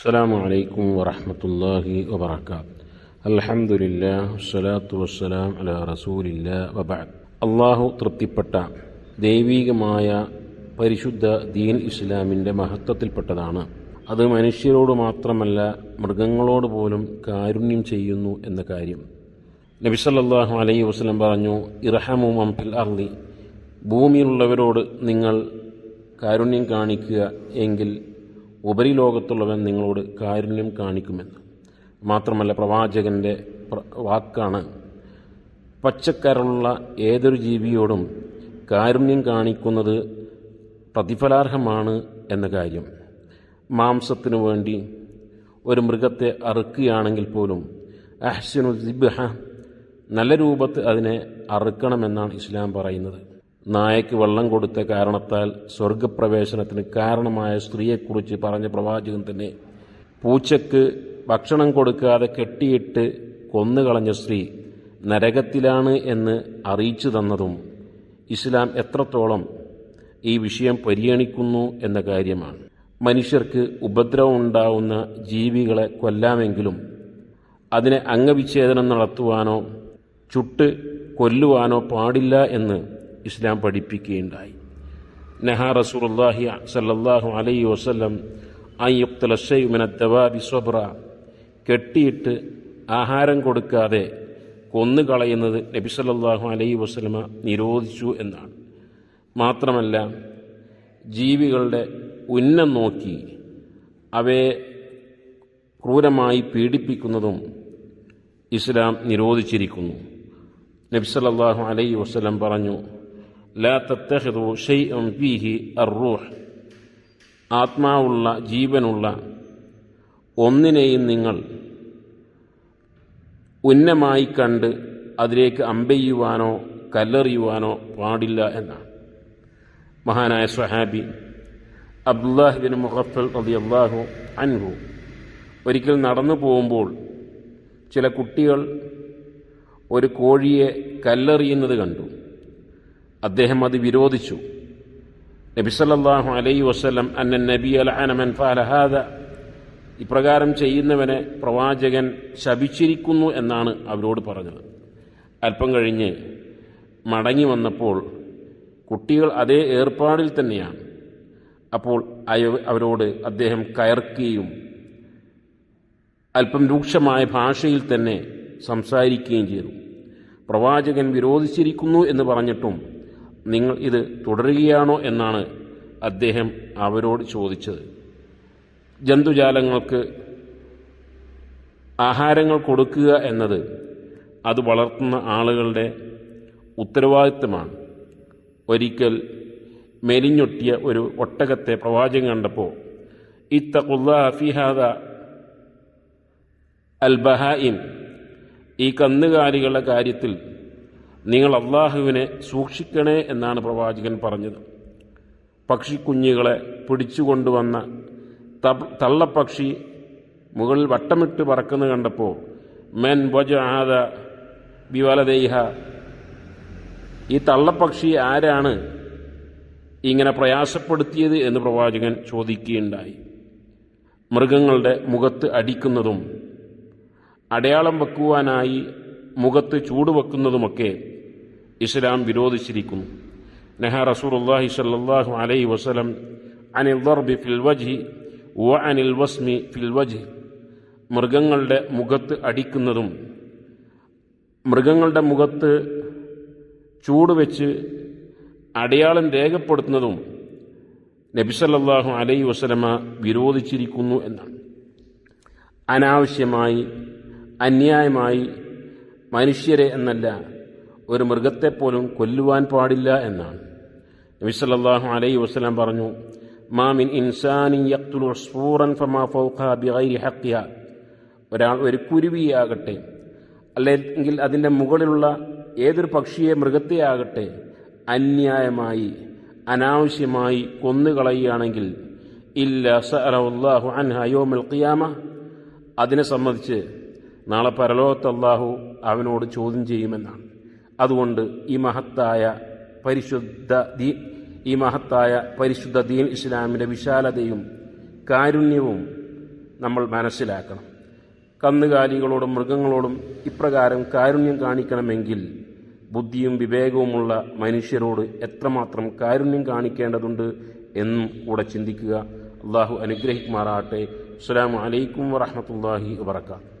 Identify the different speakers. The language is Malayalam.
Speaker 1: السلام عليكم ورحمة الله وبركاته الحمد لله والصلاة والسلام على رسول الله وبعد അള്ളാഹു തൃപ്തിപ്പെട്ട ദൈവീകമായ പരിശുദ്ധ ദീൻ ഇസ്ലാമിൻ്റെ മഹത്വത്തിൽപ്പെട്ടതാണ് അത് മനുഷ്യരോട് മാത്രമല്ല മൃഗങ്ങളോട് പോലും കാരുണ്യം ചെയ്യുന്നു എന്ന കാര്യം നബിസല്ലാഹു അലൈഹി വസ്ലം പറഞ്ഞു ഇറഹമു മംഫിൽ അർലി ഭൂമിയിലുള്ളവരോട് നിങ്ങൾ കാരുണ്യം കാണിക്കുക എങ്കിൽ ഉപരിലോകത്തുള്ളവൻ നിങ്ങളോട് കാരുണ്യം കാണിക്കുമെന്ന്. മാത്രമല്ല പ്രവാചകന്റെ പ്ര- വാക്കാണ് പച്ചക്കരുള്ള ഏതൊരു ജീവിയോടും കാരുണ്യം കാണിക്കുന്നത് പ്രതിഫലാർഹമാണ് എന്ന കാര്യം. മാംസത്തിനു വേണ്ടി ഒരു മൃഗത്തെ അറുക്കുകയാണെങ്കിൽ പോലും അഹ്സനു നല്ല രൂപത്തിൽ അതിനെ അറുക്കണമെന്നാണ് ഇസ്ലാം പറയുന്നത്. നായക്ക് വെള്ളം കൊടുത്ത കാരണത്താൽ സ്വർഗപ്രവേശനത്തിന് കാരണമായ സ്ത്രീയെക്കുറിച്ച് പറഞ്ഞ പ്രവാചകൻ തന്നെ പൂച്ചയ്ക്ക് ഭക്ഷണം കൊടുക്കാതെ കെട്ടിയിട്ട് കൊന്നുകളഞ്ഞ സ്ത്രീ നരകത്തിലാണ് എന്ന് അറിയിച്ചു തന്നതും ഇസ്ലാം എത്രത്തോളം ഈ വിഷയം പരിഗണിക്കുന്നു എന്ന കാര്യമാണ്. മനുഷ്യർക്ക് ഉപദ്രവം ഉണ്ടാവുന്ന ജീവികളെ കൊല്ലാമെങ്കിലും അതിനെ അംഗവിച്ഛേദനം നടത്തുവാനോ ചുട്ട് കൊല്ലുവാനോ പാടില്ല എന്ന് ഇസ്ലാം പഠിപ്പിക്കുകയുണ്ടായി. നഹ റസൂലുള്ളാഹി സല്ലല്ലാഹു അലൈഹി വസല്ലം അയ്യുക്തല ഷൈമിന ദവാബി സ്വബ്ര. കെട്ടിയിട്ട് ആഹാരം കൊടുക്കാതെ കൊന്നുകളയുന്നത് നബി സല്ലല്ലാഹു അലൈഹി വസല്ലമ നിരോധിച്ചു എന്നാണ്. മാത്രമല്ല ജീവികളുടെ ഉന്നം നോക്കി അവയെ ക്രൂരമായി പീഡിപ്പിക്കുന്നതും ഇസ്ലാം നിരോധിച്ചിരിക്കുന്നു. നബി സല്ലല്ലാഹു അലൈഹി വസല്ലം പറഞ്ഞു ലാ തത്തഹിദു ഷൈഅൻ ഫീഹി അർറൂഹ്. ആത്മാവുള്ള ജീവനുള്ള ഒന്നിനെയും നിങ്ങൾ ഉന്നമായി കണ്ട് അതിലേക്ക് അമ്പെയ്യുവാനോ കല്ലെറിയുവാനോ പാടില്ല എന്നാണ്. മഹാനായ സ്വഹാബി അബ്ദുല്ലാഹിബിൻ മുഹഫൽ റളിയല്ലാഹു അൻഹു ഒരിക്കൽ നടന്നു പോകുമ്പോൾ ചില കുട്ടികൾ ഒരു കോഴിയെ കല്ലെറിയുന്നത് കണ്ടു. അദ്ദേഹം അത് വിരോധിച്ചു. നബിസല്ലാഹു അലൈ വസ്ലം അന്ന നബി അൽ അനമൻ ഫാലഹാദ ഇപ്രകാരം ചെയ്യുന്നവനെ പ്രവാചകൻ ശപിച്ചിരിക്കുന്നു എന്നാണ് അവരോട് പറഞ്ഞത്. അല്പം കഴിഞ്ഞ് മടങ്ങി വന്നപ്പോൾ കുട്ടികൾ അതേ ഏർപ്പാടിൽ തന്നെയാണ്. അപ്പോൾ അവരോട് അദ്ദേഹം കയർക്കുകയും അല്പം രൂക്ഷമായ ഭാഷയിൽ തന്നെ സംസാരിക്കുകയും ചെയ്തു. പ്രവാചകൻ വിരോധിച്ചിരിക്കുന്നു എന്ന് പറഞ്ഞിട്ടും നിങ്ങൾ ഇത് തുടരുകയാണോ എന്നാണ് അദ്ദേഹം അവരോട് ചോദിച്ചത്. ജന്തുജാലങ്ങൾക്ക് ആഹാരങ്ങൾ കൊടുക്കുക എന്നത് അത് വളർത്തുന്ന ആളുകളുടെ ഉത്തരവാദിത്തമാണ് ഒരിക്കൽ മെലിഞ്ഞൊട്ടിയ ഒരു ഒട്ടകത്തെ പ്രവാചകം കണ്ടപ്പോൾ ഇത്തഖുല്ലാ ഫിഹാദ അൽ ബഹായിം ഈ കന്നുകാലികളുടെ കാര്യത്തിൽ നിങ്ങൾ അള്ളാഹുവിനെ സൂക്ഷിക്കണേ എന്നാണ് പ്രവാചകൻ പറഞ്ഞത്. പക്ഷിക്കുഞ്ഞുങ്ങളെ പിടിച്ചുകൊണ്ടുവന്ന തള്ളപ്പക്ഷി മുകളിൽ വട്ടമിട്ട് പറക്കുന്നു കണ്ടപ്പോൾ മെൻ വജാദ ബിവലദേഹ. ഈ തള്ളപ്പക്ഷി ആരാണ്? ഇങ്ങനെ പ്രയാസപ്പെടുത്തിയത് എന്ന് പ്രവാചകൻ ചോദിക്കുകയുണ്ടായി. മൃഗങ്ങളുടെ മുഖത്ത് അടിക്കുന്നതും അടയാളം വെക്കുവാനായി മുഖത്ത് ചൂടുവെക്കുന്നതുമൊക്കെ ഇസ്ലാം വിരോധിച്ചിരിക്കുന്നു. നഹ റസൂലുള്ളാഹി സ്വല്ലല്ലാഹു അലൈ വസല്ലം അനിൽ ദർബി ഫിൽ വജ്ഹി വ അനിൽ വസ്മി ഫിൽ വജ്ഹി. മൃഗങ്ങളുടെ മുഖത്ത് അടിക്കുന്നതും മൃഗങ്ങളുടെ മുഖത്ത് ചൂടുവെച്ച് അടയാളം രേഖപ്പെടുത്തുന്നതും നബിസല്ലാഹു അലൈ വസലമ വിരോധിച്ചിരിക്കുന്നു എന്നാണ്. അനാവശ്യമായി അന്യായമായി മനുഷ്യരെ എന്നല്ല ഒരു മൃഗത്തെപ്പോലും കൊല്ലുവാൻ പാടില്ല എന്നാണ്. നബി സല്ലല്ലാഹു അലൈഹി വസല്ലം പറഞ്ഞു മാമിൻ ഇൻസാനി യഖ്തുലു ഫമാ ബിഗൈരി ഒരാൾ ഒരു കുരുവിയാകട്ടെ അല്ലെങ്കിൽ അതിന്റെ മുകളിലുള്ള ഏതൊരു പക്ഷിയെ മൃഗത്തെയാകട്ടെ അന്യായമായി അനാവശ്യമായി കൊന്നുകളയുകയാണെങ്കിൽ ഇല്ല സഅലഹു അൻഹ യോമൽ ഖിയാമ. അതിനെ സംബന്ധിച്ച് നാളെ പരലോകത്ത് അള്ളാഹു അവനോട് ചോദ്യം ചെയ്യുമെന്നാണ്. അതുകൊണ്ട് ഈ മഹത്തായ പരിശുദ്ധ ദീ ഈ മഹത്തായ പരിശുദ്ധ ദീൻ ഇസ്ലാമിന്റെ വിശാലതയും കാരുണ്യവും നമ്മൾ മനസ്സിലാക്കണം. കന്നുകാലികളോടും മൃഗങ്ങളോടും ഇപ്രകാരം കാരുണ്യം കാണിക്കണമെങ്കിൽ ബുദ്ധിയും വിവേകവുമുള്ള മനുഷ്യരോട് എത്രമാത്രം കാരുണ്യം കാണിക്കേണ്ടതുണ്ട് എന്നും കൂടെ ചിന്തിക്കുക. അള്ളാഹു അനുഗ്രഹിക്കുമാറാട്ടെ അസ്സാം വലൈക്കും വാഹമത്തല്ലാഹി വബർക്കാത്തു